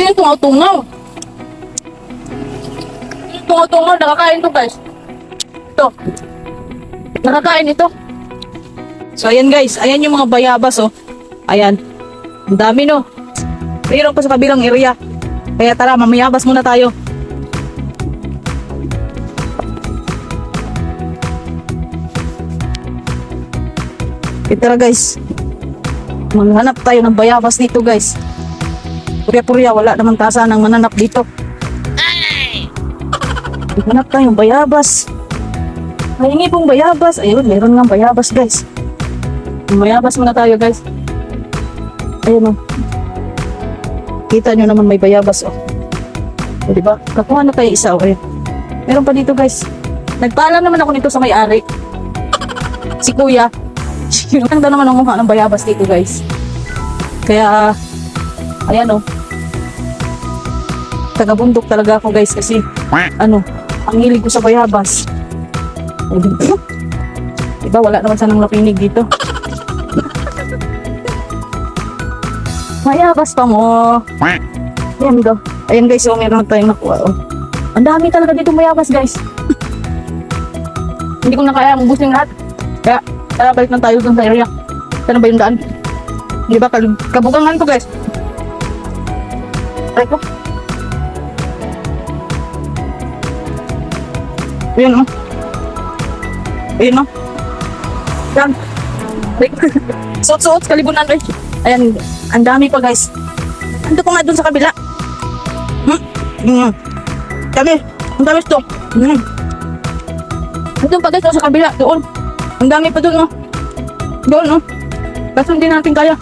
yung tungaw-tungaw. Yung tungaw-tungaw, nakakain to guys. Ito. Nakakain ito. So ayan guys, ayan yung mga bayabas oh. Ayan. Ang dami no. Mayroon pa sa kabilang area. Kaya tara, mamayabas muna tayo. Okay, tara guys. Maghanap tayo ng bayabas dito guys. Purya-purya, wala namang tasa ng mananap dito. Maghanap tayo ng bayabas. Mahingi pong bayabas. Ayun, meron nga bayabas guys. Bayabas muna tayo guys. Ayun oh. Kita nyo naman may bayabas oh. O diba? Kakuha na tayo isa oh. Ayun. Meron pa dito guys. Nagpaalam naman ako nito sa may-ari. Si kuya. Ang naman mukha ng bayabas dito guys. Kaya, ayan oh. Taga-bundok talaga ako guys kasi ano, ang hilig ko sa bayabas. O, diba? Wala naman sanang napinig dito. Bayabas pa mo. Ayan daw. Ayan guys, oh, meron tayong nakuha. Oh. Ang dami talaga dito mayabas guys. Hindi ko na kaya ubusin lahat. Kaya, tara balik lang tayo dun sa area. Saan ba yung daan? Di ba, kabugangan to guys. Aray ko. Ayan oh. Ayan oh. Yan. Ko. Suot-suot, kalibunan rin. Ayan, ang dami pa guys. Ando pa nga dun sa kabila. Hmm? Hmm. Dami. Ang dami ito. Hmm. Andun pa guys, oh, sa kabila. Doon. Ang dami pa doon, oh. Doon, oh. Kaso hindi natin kaya.